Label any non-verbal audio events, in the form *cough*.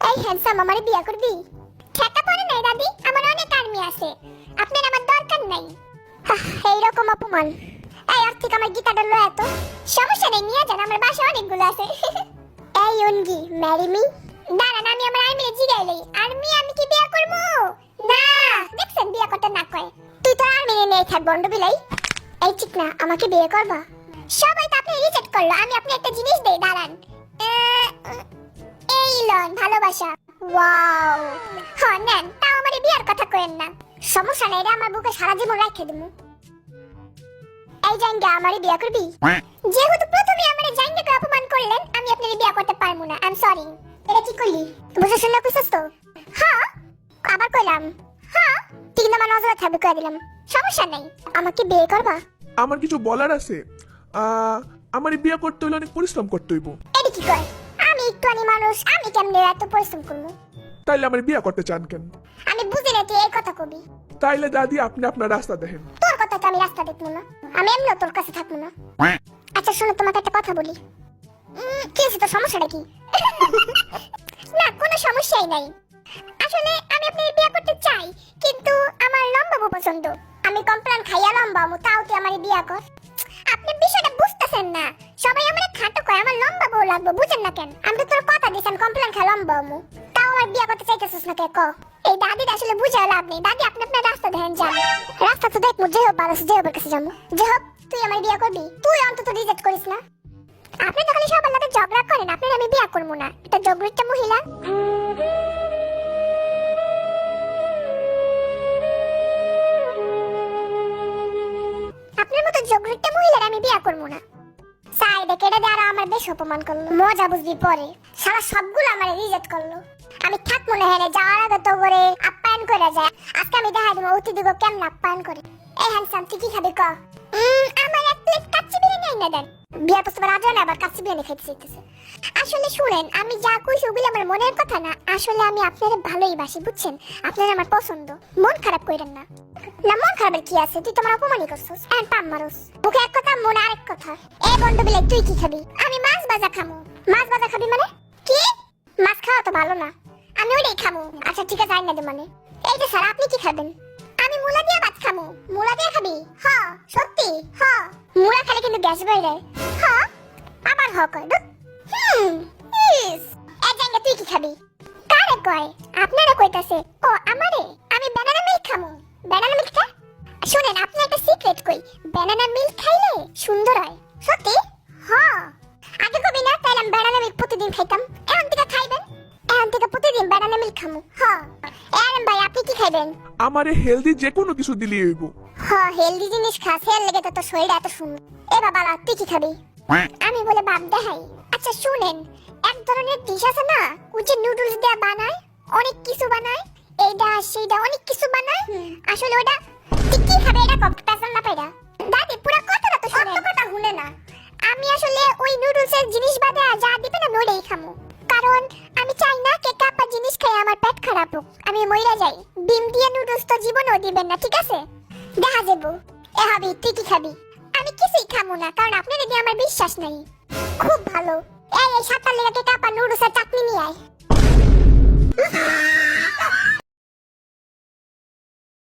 এই হ্যান্ডসাম আমারে বিয়া করবি ঠেকা পড়ে নাই দাদি, আমার অনেক আর্মি আছে। আপনার আমার দরকার নাই। এইরকম অপমান। এই আর্থিক আমার গীতাটা লো এত সমস্যা নেই, নিয়ে যান, আমার বাসা অনেকগুলো আছে। *laughs* এই অনগি ম্যারি মি দাঁড়ান, আমি আমার আর্মি জিগাই লই। আর্মি আমি কি বিয়া করব? না। দেখছেন, বিয়া করতে না কয়। তুই তো আর্মি নিয়ে থাক বন্ড বিলাই। এই ঠিক না আমাকে বিয়ে করবা? সবাই তো আপনি রিজেক্ট করল, আমি আপনি একটা জিনিস দেই, দাঁড়ান। ভালোবাসা। ওয়াও। হ্যাঁ নেন তাও আমার বিয়ার কথা করেন না। সমস্যা নেই রে আমার বুকে সারা জীবন রাখে দেবো এই জাঙ্গা আমারে বিয়া করবি? যেহেতু প্রথমে আমারে জাঙ্গাকে অপমান করলেন আমি আপনার বিয়া করতে পারব না। আই এম সরি এটা কি করলি বুঝে শুনলে কইছস তো? হ্যাঁ আবার কইলাম। হ্যাঁ ঠিক না মানে নজরে থাকবে কই দিলাম। সমস্যা নেই। আমাকে বিয়ে করবা? আমার কিছু বলার আছে। আহ, আমার বিয়ে করতে হলে অনেক পরিশ্রম করতে হইব। এটা কি কয়? একটুখানি মানুষ আমি কেমনে এত পরিশ্রম করব? তাইলে আমার বিয়ে করতে চান কেন? আমি বুঝি না তুই এই কথা কবি। তাইলে দাদি আপনি আপনার রাস্তা দেখেন। তোর কথা তো আমি রাস্তা দেখব না। আমি এমনিও তোর কাছে থাকব না। আচ্ছা শোনো তোমাকে একটা কথা বলি। কি আছে তোর সমস্যাটা কি? না কোনো সমস্যাই নাই। আসলে আমি আপনার বিয়ে করতে চাই কিন্তু আমার লম্বা বউ পছন্দ। আমি কমপ্লেন খাইয়া লম্বা মু তাও তুই আমার বিয়ে কর। আপনি বিষয়টা বুঝতেছেন না। সবাই আমার খাটো কয় আমার লম্বা বউ লাগবে বুঝেন না কেন? আমি তো তোর কথা দিছেন কমপ্লেন খাই লম্বা মু তাও আমার বিয়ে করতে চাইতেছিস না কে? ক? এই দাদির আসলে বুঝে লাভ নেই। দাদি, আপনি আপনার রাস্তা দেখেন, যান। রাস্তা তো দেখব যে হোক ভালো যে হোক কাছে যাব যে হোক, তুই আমার বিয়ে করবি। তুই অন্তত রিজেক্ট করিস না। আপনি তো খালি সবার লাগে ঝগড়া করেন, আপনার আমি বিয়ে করব না। এটা জগরিটা মহিলা। আপনার মতো জগরিটা মহিলার আমি বিয়ে করব না। কেটে দিয়ে আমার বেশ অপমান করল। মজা বুঝবি পরে। সারা সবগুলো আমার রিজেক্ট করল। আমি থাক মনে হেরে যাওয়ার আগে তো করে আপ্যায়ন করে যায়। আজকে আমি দেখা দেবো অতিথি কেমন আপ্যায়ন করে। এই হ্যান্ডসাম তুই কি খাবি ক? আমার এক প্লেট কাচ্চি বিরিয়ানি আইনা দেন। বিয়ার প্রস্তাব রাজা না, আবার কাচ্চি বিরিয়ানি খাইতে আসলে শুনেন, আমি যা কইছি ওগুলো আমার মনের কথা না, আসলে আমি আপনারে ভালোই বাসি, বুঝছেন? আপনারা আমার পছন্দ। মন খারাপ কইরেন না। না, মন খারাপের কি আছে? তুই তোমার অপমানই করছিস। এন্ড পাম মারুস মুখে এক কথা, মনে আরেক কথা। এই বন্ধু বিলে তুই কি খাবি? আমি মাছ ভাজা খামু। মাছ ভাজা খাবি মানে? কি? মাছ খাওয়া তো ভালো না। আমি ওইটাই খামু। আচ্ছা ঠিক আছে, আইনা দে মানে। এই যে স্যার, আপনি কি খাবেন? আমি মুলা দিয়ে ভাত খামু। মুলা দিয়ে খাবি? হ, সত্যি। কিন্তু গ্যাস বেড়ে হ আবার হ কয়। হুম ইস এই জায়গা তুই কি খাবি? কারে কয়? আপনারা কইতাছে ও আমারে আমি ব্যানানা মিল্ক খামু। ব্যানানা মিল্ক খা শুনেন আপনি একটা সিক্রেট কই। ব্যানানা মিল্ক খাইলে সুন্দর হয়। সত্যি? হ্যাঁ। আগে কবি না তাইলে আমি ব্যানানা মিল্ক প্রতিদিন খাইতাম। এখন থেকে খাইবেন? এখন থেকে প্রতিদিন ব্যানানা মিল্ক খামু। হ্যাঁ। এরম ভাই আপনি কি খাইবেন? আমার হেলদি যে কোনো কিছু দিলেই হইব। হ্যাঁ হেলদি জিনিস খাস হেল লেগে তো তোর শরীর এত সুন্দর। এ বাবা লা, তুই কি খাবি? আমি বলে বাপ দেখাই। আচ্ছা শুনেন এক ধরনের ডিশ আছে না ওই যে নুডলস দিয়ে বানায় অনেক কিছু বানায় এইটা সেইটা অনেক কিছু বানায় আসলে ওটা তুই কি খাবে এটা কম পেছন না পাইরা দাদি পুরো কথাটা তো শুনে কথা শুনে না। আমি আসলে ওই নুডলসের জিনিস বাদে যা দিবে না ওটাই খামু। কারণ আমি চাই না কে কাপা জিনিস খাই আমার পেট খারাপ হোক। আমি মইরা যাই। ডিম দিয়ে নুডলস তো জীবনেও দিবেন না ঠিক আছে? দেখা যাব এ হাবি তুই কি খাবি? আমি কিছুই খামু না, কারণ আপনার এদিকে আমার বিশ্বাস নাই। খুব ভালো। এই সাতটার লেগে কাপা নুডলস